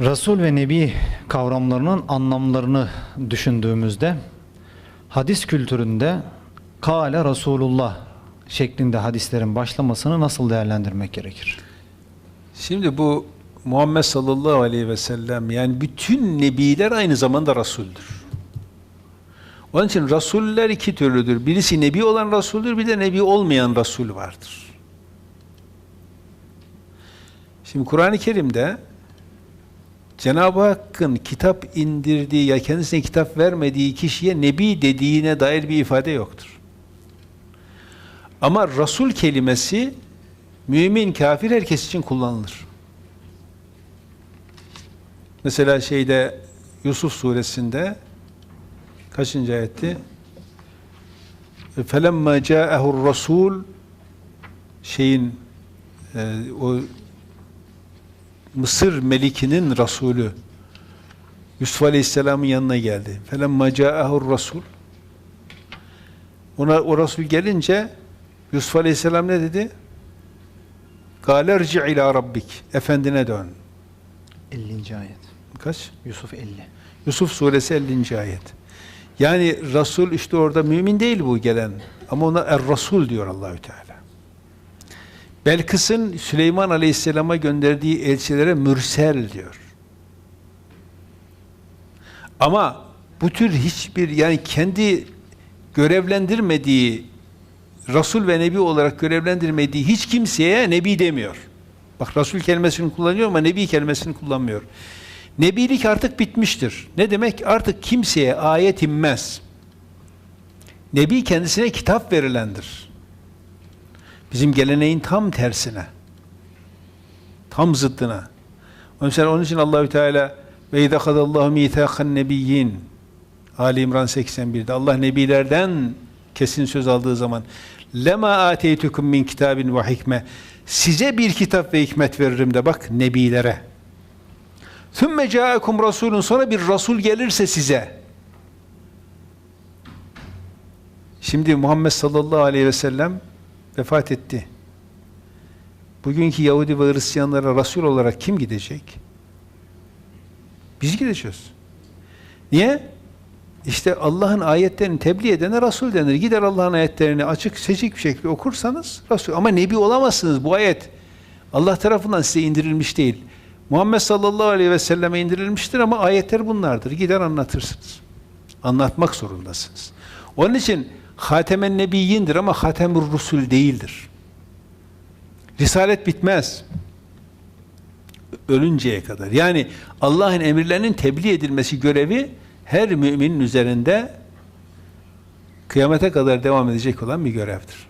Resul ve Nebi kavramlarının anlamlarını düşündüğümüzde hadis kültüründe Kale Resulullah şeklinde hadislerin başlamasını nasıl değerlendirmek gerekir? Şimdi bu Muhammed sallallahu aleyhi ve sellem yani bütün nebiler aynı zamanda Resul'dür. Onun için Resuller iki türlüdür. Birisi nebi olan Resul'dür, bir de nebi olmayan Resul vardır. Şimdi Kur'an-ı Kerim'de Cenab-ı Hakk'ın kitap indirdiği ya kendisine kitap vermediği kişiye nebi dediğine dair bir ifade yoktur. Ama Resul kelimesi mümin, kafir herkes için kullanılır. Mesela şeyde Yusuf suresinde kaçıncı ayetti? فَلَمَّا جَاءَهُ الرَّسُولُ şeyin e, o Mısır melikinin Resulü Yusuf Aleyhisselam'ın yanına geldi. فَلَمَّا جَاءَهُ الرَّسُولُ Ona o Resul gelince Yusuf Aleyhisselam ne dedi? قَالَ ارْجِعْ ila rabbik Efendine dön. 50. ayet. Kaç? Yusuf 50. Yusuf suresi 50. ayet. Yani Resul işte orada mümin değil bu gelen. Ama ona Er-Rasul diyor Allahü Teala. Belkıs'ın Süleyman Aleyhisselam'a gönderdiği elçilere mürsel diyor. Ama bu tür hiçbir yani kendi görevlendirmediği Resul ve Nebi olarak görevlendirmediği hiç kimseye Nebi demiyor. Bak Resul kelimesini kullanıyor ama Nebi kelimesini kullanmıyor. Nebilik artık bitmiştir. Ne demek? Artık kimseye ayet inmez. Nebi kendisine kitap verilendir. Bizim geleneğin tam tersine. Tam zıddına. Mesela onun için Allahü Teala ve izâ kadallahu mîthâkan nebiyyin Ali İmran 81'de Allah nebilerden kesin söz aldığı zaman lema ateytukum min kitabin ve hikme size bir kitap ve hikmet veririm de bak nebilere. Sümme ca'akum rasulun sonra bir rasul gelirse size. Şimdi Muhammed sallallahu aleyhi ve sellem vefat etti. Bugünkü Yahudi ve Hristiyanlara rasul olarak kim gidecek? Biz gideceğiz. Niye? İşte Allah'ın ayetlerini tebliğ edene Resul denir. Gider Allah'ın ayetlerini açık seçik bir şekilde okursanız Resul. Ama Nebi olamazsınız. Bu ayet Allah tarafından size indirilmiş değil. Muhammed sallallahu aleyhi ve selleme indirilmiştir ama ayetler bunlardır. Gider anlatırsınız. Anlatmak zorundasınız. Onun için Hatemen Nebiyyindir ama Hatemur Rusul değildir. Risalet bitmez. Ölünceye kadar. Yani Allah'ın emirlerinin tebliğ edilmesi görevi her müminin üzerinde kıyamete kadar devam edecek olan bir görevdir.